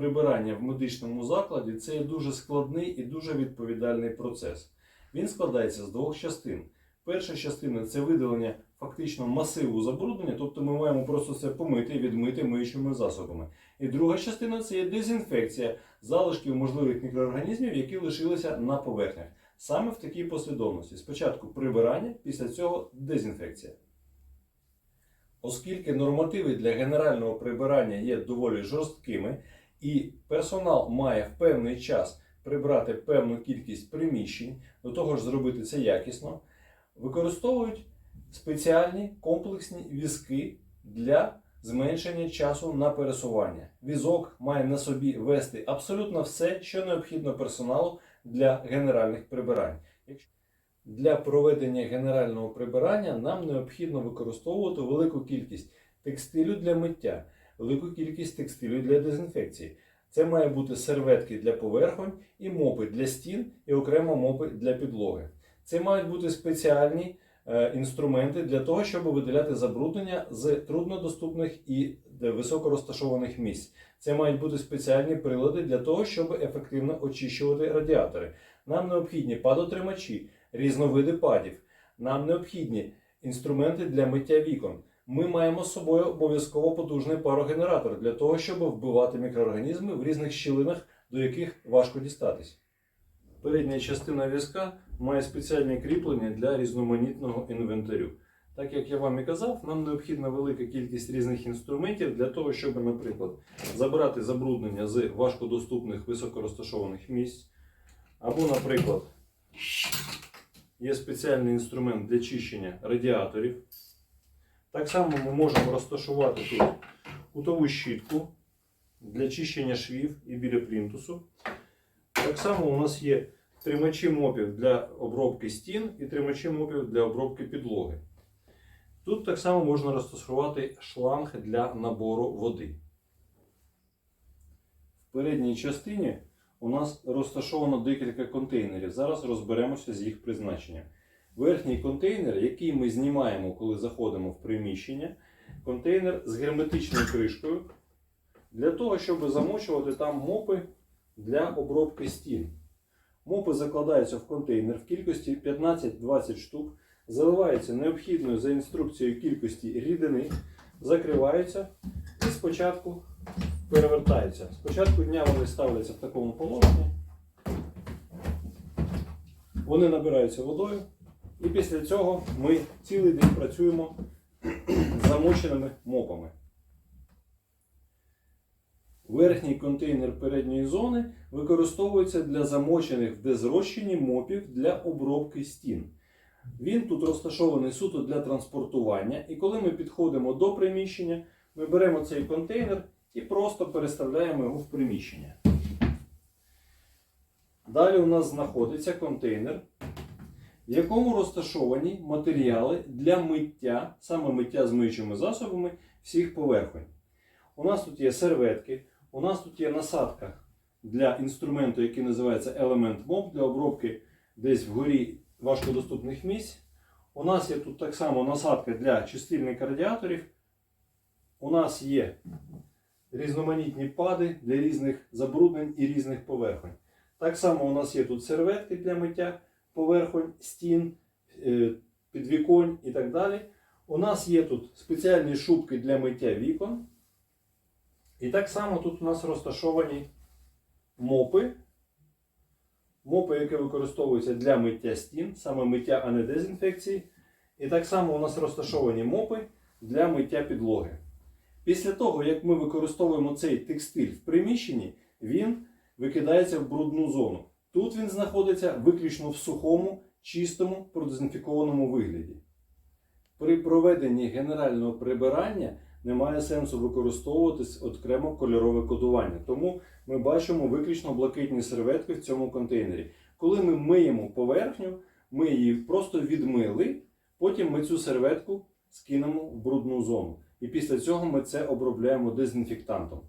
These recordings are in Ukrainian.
прибирання в медичному закладі це є дуже складний і дуже відповідальний процес. Він складається з двох частин. Перша частина це видалення фактично масиву забруднення, тобто ми маємо просто це помити, відмити миючими засобами. І друга частина це є дезінфекція залишків можливих мікроорганізмів, які лишилися на поверхнях. Саме в такій послідовності. Спочатку прибирання, після цього дезінфекція. Оскільки нормативи для генерального прибирання є доволі жорсткими, і персонал має в певний час прибрати певну кількість приміщень, до того ж зробити це якісно, використовують спеціальні комплексні візки для зменшення часу на пересування. Візок має на собі вести абсолютно все, що необхідно персоналу для генеральних прибирань. Для проведення генерального прибирання нам необхідно використовувати велику кількість текстилю для миття, велику кількість текстилю для дезінфекції. Це має бути серветки для поверхонь і мопи для стін, і окремо мопи для підлоги. Це мають бути спеціальні е, інструменти для того, щоб видаляти забруднення з труднодоступних і де високо розташованих місць. Це мають бути спеціальні прилади для того, щоб ефективно очищувати радіатори. Нам необхідні падотримачі, різновиди падів. Нам необхідні інструменти для миття вікон. Ми маємо з собою обов'язково потужний парогенератор для того, щоб вбивати мікроорганізми в різних щілинах, до яких важко дістатись. Передня частина візка має спеціальні кріплення для різноманітного інвентарю. Так як я вам і казав, нам необхідна велика кількість різних інструментів для того, щоб, наприклад, забирати забруднення з важкодоступних високорозташованих місць. Або, наприклад, є спеціальний інструмент для чищення радіаторів. Так само ми можемо розташувати тут кутову щітку для чищення швів і біля плінтусу. Так само у нас є тримачі мопів для обробки стін і тримачі мопів для обробки підлоги. Тут так само можна розташувати шланг для набору води. В передній частині у нас розташовано декілька контейнерів. Зараз розберемося з їх призначенням. Верхній контейнер, який ми знімаємо, коли заходимо в приміщення, контейнер з герметичною кришкою, для того, щоб замочувати там мопи для обробки стін. Мопи закладаються в контейнер в кількості 15-20 штук, заливаються необхідною за інструкцією кількості рідини, закриваються і спочатку перевертаються. Спочатку дня вони ставляться в такому положенні. Вони набираються водою. І після цього ми цілий день працюємо з замоченими мопами. Верхній контейнер передньої зони використовується для замочених в дезрозчині мопів для обробки стін. Він тут розташований суто для транспортування, і коли ми підходимо до приміщення, ми беремо цей контейнер і просто переставляємо його в приміщення. Далі у нас знаходиться контейнер, в якому розташовані матеріали для миття, саме миття з миючими засобами всіх поверхонь. У нас тут є серветки, у нас тут є насадка для інструменту, який називається Element Mob для обробки десь вгорі важкодоступних місць. У нас є тут так само насадка для чистильника радіаторів. У нас є різноманітні пади для різних забруднень і різних поверхонь. Так само у нас є тут серветки для миття поверхонь, стін, е, підвіконь і так далі. У нас є тут спеціальні шубки для миття вікон. І так само тут у нас розташовані мопи. Мопи, які використовуються для миття стін, саме миття, а не дезінфекції. І так само у нас розташовані мопи для миття підлоги. Після того, як ми використовуємо цей текстиль в приміщенні, він викидається в брудну зону. Тут він знаходиться виключно в сухому, чистому, продезінфікованому вигляді. При проведенні генерального прибирання немає сенсу використовувати окремо кольорове кодування. Тому ми бачимо виключно блакитні серветки в цьому контейнері. Коли ми миємо поверхню, ми її просто відмили, потім ми цю серветку скинемо в брудну зону. І після цього ми це обробляємо дезінфектантом.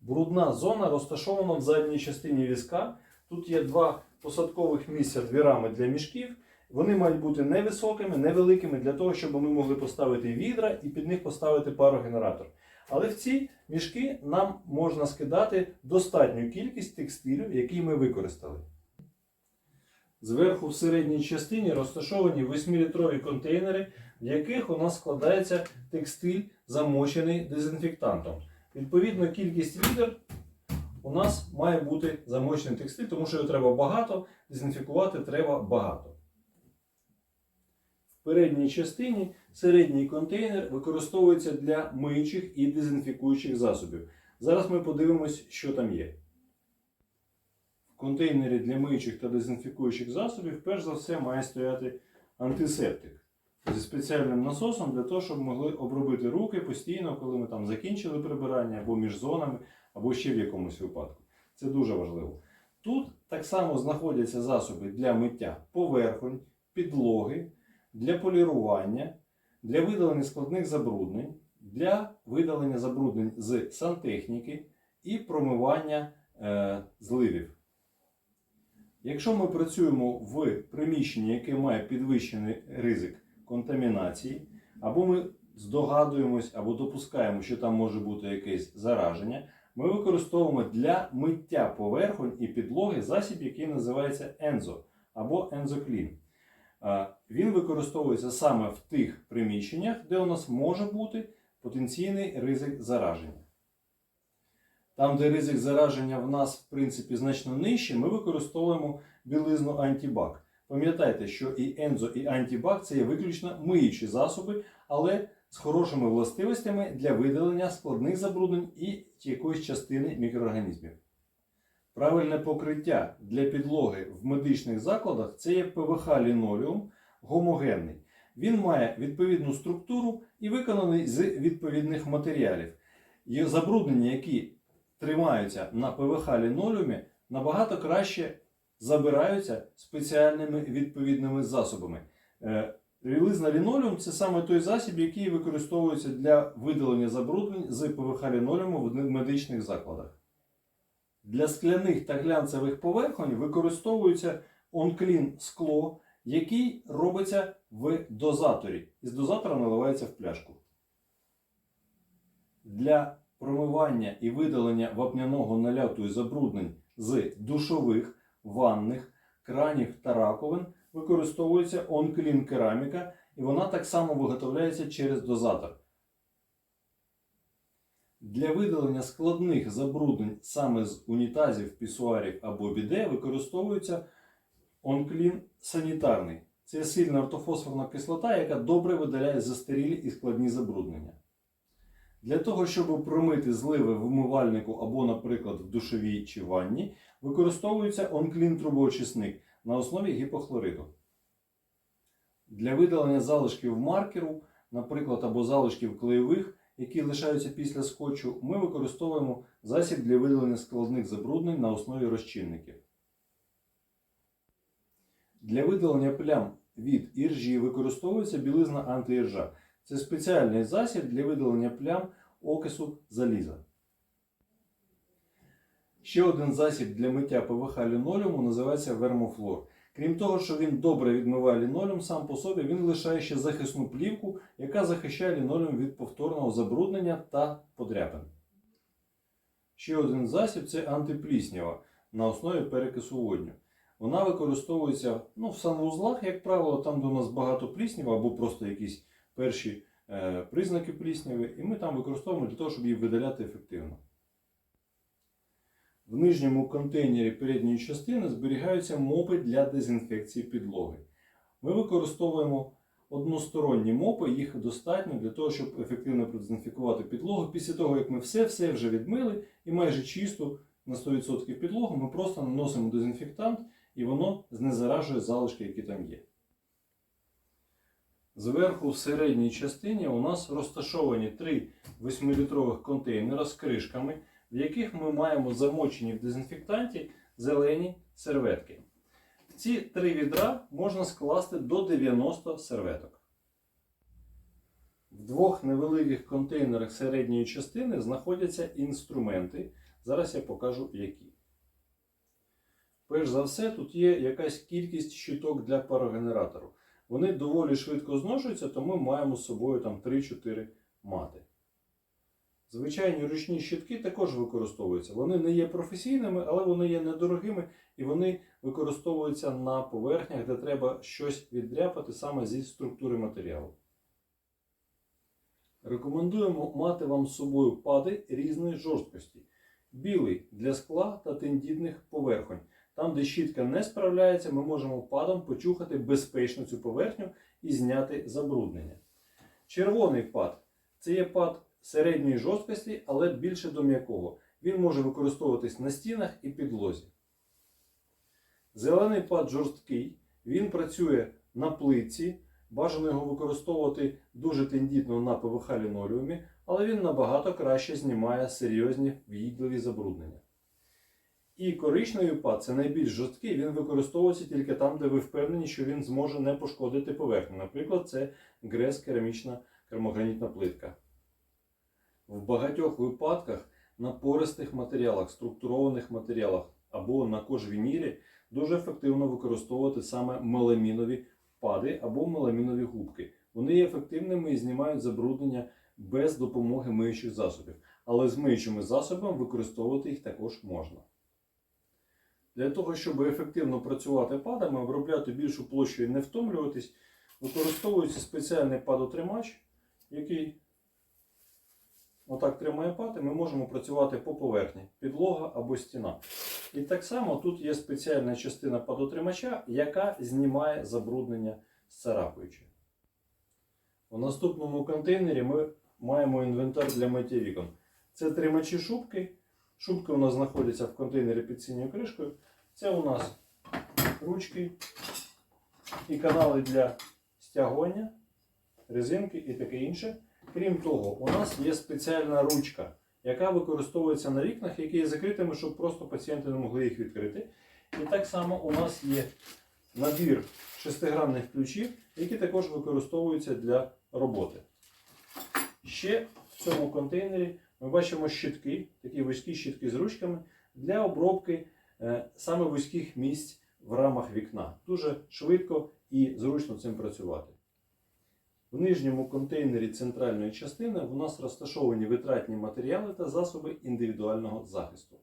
Брудна зона розташована в задній частині візка. Тут є два посадкових місця дві рами для мішків. Вони мають бути невисокими, невеликими, для того, щоб ми могли поставити відра і під них поставити парогенератор. Але в ці мішки нам можна скидати достатню кількість текстилю, який ми використали. Зверху в середній частині розташовані 8-літрові контейнери, в яких у нас складається текстиль, замочений дезінфектантом. Відповідно, кількість відер у нас має бути замочений текстиль, тому що його треба багато, дезінфікувати треба багато. В передній частині середній контейнер використовується для миючих і дезінфікуючих засобів. Зараз ми подивимось, що там є. В контейнері для миючих та дезінфікуючих засобів, перш за все, має стояти антисептик зі спеціальним насосом для того, щоб могли обробити руки постійно, коли ми там закінчили прибирання або між зонами, або ще в якомусь випадку. Це дуже важливо. Тут так само знаходяться засоби для миття поверхонь, підлоги, для полірування, для видалення складних забруднень, для видалення забруднень з сантехніки і промивання е, зливів. Якщо ми працюємо в приміщенні, яке має підвищений ризик контамінації, або ми здогадуємось або допускаємо, що там може бути якесь зараження, ми використовуємо для миття поверхонь і підлоги засіб, який називається Ензо або Ензоклін. Він використовується саме в тих приміщеннях, де у нас може бути потенційний ризик зараження. Там, де ризик зараження в нас, в принципі, значно нижче, ми використовуємо білизну антибак. Пам'ятайте, що і ензо, і антибак це є виключно миючі засоби, але з хорошими властивостями для видалення складних забруднень і якоїсь частини мікроорганізмів. Правильне покриття для підлоги в медичних закладах це є ПВХ-лінолеум гомогенний. Він має відповідну структуру і виконаний з відповідних матеріалів. Забруднення, які тримаються на ПВХ-лінолеумі, набагато краще забираються спеціальними відповідними засобами. Е, Релизна лінолеум це саме той засіб, який використовується для видалення забруднень з ПВХ-лінолеуму в медичних закладах. Для скляних та глянцевих поверхонь використовується онклін скло, який робиться в дозаторі. Із дозатора наливається в пляшку. Для промивання і видалення вапняного наляту і забруднень з душових, ванних, кранів та раковин використовується онклін кераміка, і вона так само виготовляється через дозатор. Для видалення складних забруднень саме з унітазів, пісуарів або біде використовується онклін санітарний. Це сильна ортофосфорна кислота, яка добре видаляє застарілі і складні забруднення. Для того, щоб промити зливи в умивальнику або, наприклад, в душовій чи ванні, використовується онклін трубоочисник на основі гіпохлориду. Для видалення залишків маркеру, наприклад, або залишків клеєвих, які лишаються після скотчу, ми використовуємо засіб для видалення складних забруднень на основі розчинників. Для видалення плям від іржі використовується білизна антиіржа. Це спеціальний засіб для видалення плям окису заліза. Ще один засіб для миття ПВХ лінолеуму називається вермофлор. Крім того, що він добре відмиває лінолеум сам по собі, він лишає ще захисну плівку, яка захищає лінолеум від повторного забруднення та подряпин. Ще один засіб це антипліснява на основі перекису водню. Вона використовується ну, в санвузлах, як правило, там, де у нас багато пліснява або просто якісь перші е, признаки плісняви, і ми там використовуємо для того, щоб її видаляти ефективно. В нижньому контейнері передньої частини зберігаються мопи для дезінфекції підлоги. Ми використовуємо односторонні мопи, їх достатньо для того, щоб ефективно продезінфікувати підлогу. Після того, як ми все-все вже відмили і майже чисту на 100% підлогу, ми просто наносимо дезінфектант і воно знезаражує залишки, які там є. Зверху в середній частині у нас розташовані три 8-літрових контейнера з кришками, в яких ми маємо замочені в дезінфектанті зелені серветки. В ці три відра можна скласти до 90 серветок. В двох невеликих контейнерах середньої частини знаходяться інструменти. Зараз я покажу які. Перш за все, тут є якась кількість щиток для парогенератору. Вони доволі швидко зношуються, тому ми маємо з собою там 3-4 мати. Звичайні ручні щітки також використовуються. Вони не є професійними, але вони є недорогими і вони використовуються на поверхнях, де треба щось віддряпати саме зі структури матеріалу. Рекомендуємо мати вам з собою пади різної жорсткості. Білий для скла та тендітних поверхонь. Там, де щітка не справляється, ми можемо падом почухати безпечно цю поверхню і зняти забруднення. Червоний пад це є пад середньої жорсткості, але більше до м'якого. Він може використовуватись на стінах і підлозі. Зелений пад жорсткий, він працює на плитці. Бажано його використовувати дуже тендітно на ПВХ лінолеумі, але він набагато краще знімає серйозні в'їдливі забруднення. І коричневий пад це найбільш жорсткий, він використовується тільки там, де ви впевнені, що він зможе не пошкодити поверхню. Наприклад, це грес керамічна керамогранітна плитка. В багатьох випадках на пористих матеріалах, структурованих матеріалах або на кожвінірі дуже ефективно використовувати саме меламінові пади або меламінові губки. Вони є ефективними і знімають забруднення без допомоги миючих засобів. Але з миючими засобами використовувати їх також можна. Для того, щоб ефективно працювати падами, обробляти більшу площу і не втомлюватись, використовується спеціальний падотримач, який отак тримає пад, і ми можемо працювати по поверхні, підлога або стіна. І так само тут є спеціальна частина падотримача, яка знімає забруднення зцарапуючи. У наступному контейнері ми маємо інвентар для миття вікон. Це тримачі шубки. Шубки у нас знаходяться в контейнері під синьою кришкою. Це у нас ручки і канали для стягування, резинки і таке інше. Крім того, у нас є спеціальна ручка, яка використовується на вікнах, які є закритими, щоб просто пацієнти не могли їх відкрити. І так само у нас є набір шестигранних ключів, які також використовуються для роботи. Ще в цьому контейнері ми бачимо щитки, такі вузькі щитки з ручками для обробки е, саме вузьких місць в рамах вікна. Дуже швидко і зручно цим працювати. В нижньому контейнері центральної частини у нас розташовані витратні матеріали та засоби індивідуального захисту.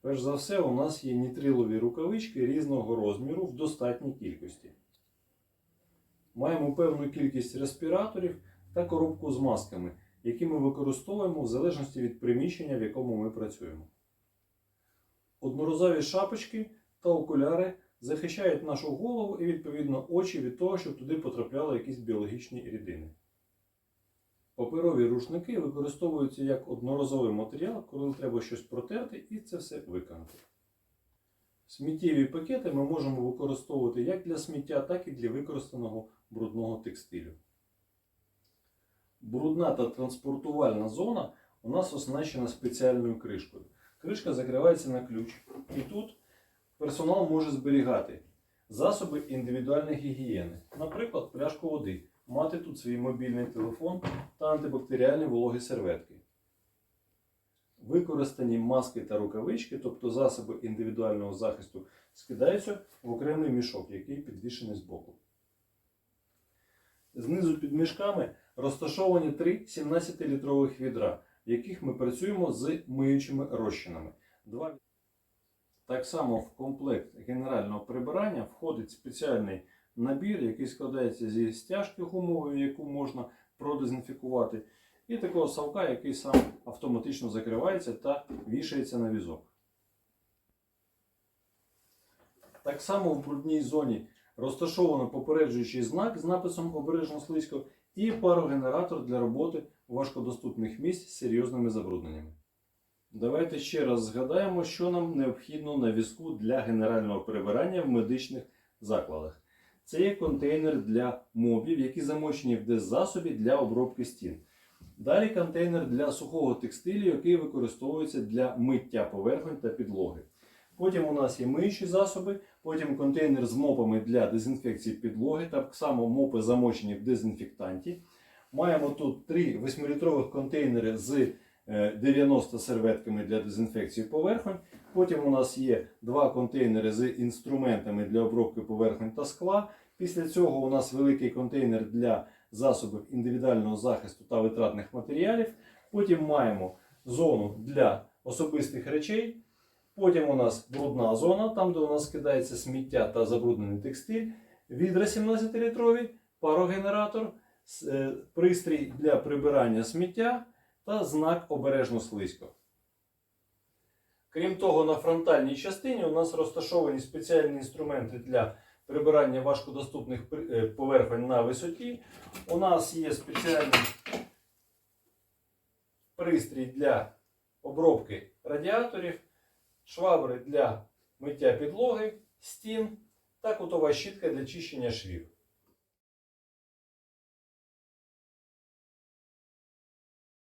Перш за все, у нас є нітрилові рукавички різного розміру в достатній кількості. Маємо певну кількість респіраторів та коробку з масками, які ми використовуємо в залежності від приміщення, в якому ми працюємо. Одноразові шапочки та окуляри захищають нашу голову і, відповідно, очі від того, щоб туди потрапляли якісь біологічні рідини. Паперові рушники використовуються як одноразовий матеріал, коли треба щось протерти і це все виконати. Сміттєві пакети ми можемо використовувати як для сміття, так і для використаного брудного текстилю. Брудна та транспортувальна зона у нас оснащена спеціальною кришкою. Кришка закривається на ключ, і тут персонал може зберігати засоби індивідуальної гігієни, наприклад, пляшку води, мати тут свій мобільний телефон та антибактеріальні вологі серветки. Використані маски та рукавички, тобто засоби індивідуального захисту, скидаються в окремий мішок, який підвішений збоку. Знизу під мішками розташовані три 17-літрових відра, в яких ми працюємо з миючими розчинами. Так само в комплект генерального прибирання входить спеціальний набір, який складається зі стяжки гумової, яку можна продезінфікувати, і такого совка, який сам автоматично закривається та вішається на візок. Так само в брудній зоні розташовано попереджуючий знак з написом обережно слизько і парогенератор для роботи важкодоступних місць з серйозними забрудненнями. Давайте ще раз згадаємо, що нам необхідно на візку для генерального прибирання в медичних закладах. Це є контейнер для мобів, які замочені в деззасобі для обробки стін. Далі контейнер для сухого текстилю, який використовується для миття поверхонь та підлоги. Потім у нас є миючі засоби, потім контейнер з мопами для дезінфекції підлоги, так само мопи замочені в дезінфектанті. Маємо тут три 8-літрових контейнери з 90 серветками для дезінфекції поверхонь. Потім у нас є два контейнери з інструментами для обробки поверхонь та скла. Після цього у нас великий контейнер для засобів індивідуального захисту та витратних матеріалів. Потім маємо зону для особистих речей. Потім у нас брудна зона, там, де у нас кидається сміття та забруднений текстиль. Відра 17-літрові, парогенератор, е, пристрій для прибирання сміття та знак обережно слизько. Крім того, на фронтальній частині у нас розташовані спеціальні інструменти для прибирання важкодоступних е, поверхонь на висоті. У нас є спеціальний пристрій для обробки радіаторів, швабри для миття підлоги, стін та кутова щітка для чищення швів.